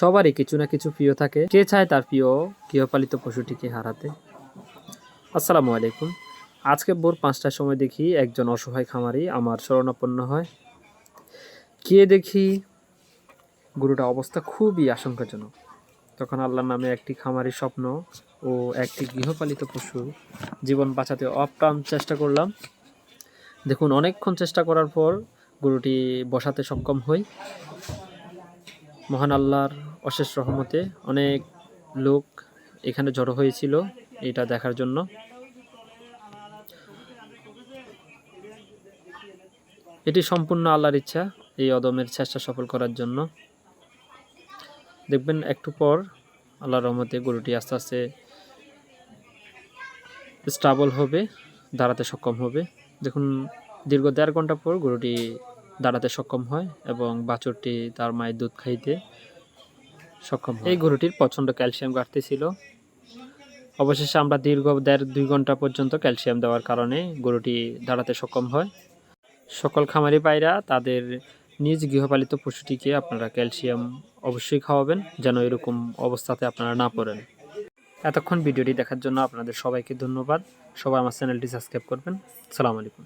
সবারই কিছু না কিছু প্রিয় থাকে। কে চায় তার প্রিয় গৃহপালিত পশুটিকে হারাতে? আসসালামু আলাইকুম। আজকে ভোর পাঁচটার সময় দেখি একজন অসহায় খামারি আমার শরণাপন্ন হয়। কে দেখি গরুটা অবস্থা খুবই আশঙ্কাজনক। তখন আল্লাহর নামে একটি খামারি স্বপ্ন ও একটি গৃহপালিত পশু জীবন বাঁচাতে অপ্রাণ চেষ্টা করলাম। দেখুন, অনেকক্ষণ চেষ্টা করার পর গরুটি বসাতে সক্ষম হই। মহান আল্লাহর অশেষ রহমতে অনেক লোক এখানে জড়ো হয়েছিল এটা দেখার জন্য। এটি সম্পূর্ণ আল্লাহর ইচ্ছা, এই অদমের চেষ্টা সফল করার জন্য। দেখবেন একটু পর আল্লাহর রহমতে গরুটি আস্তে আস্তে স্টাবল হবে, দাঁড়াতে সক্ষম হবে। দেখুন, দীর্ঘ দেড় ঘণ্টা পর গরুটি দাঁড়াতে সক্ষম হয় এবং বাছুরটি তার মায়ের দুধ খাইতে সক্ষম হয়। এই গরুটির প্রচণ্ড ক্যালসিয়াম ঘাটতি ছিল। অবশেষে আমরা দীর্ঘ দেড় দুই ঘণ্টা পর্যন্ত ক্যালসিয়াম দেওয়ার কারণে গরুটি দাঁড়াতে সক্ষম হয়। সকল খামারি পায়রা তাদের নিজ গৃহপালিত পশুটিকে আপনারা ক্যালসিয়াম অবশ্যই খাওয়াবেন, যেন এরকম অবস্থাতে আপনারা না পড়েন। এতক্ষণ ভিডিওটি দেখার জন্য আপনাদের সবাইকে ধন্যবাদ। সবাই আমার চ্যানেলটি সাবস্ক্রাইব করবেন। সালাম আলাইকুম।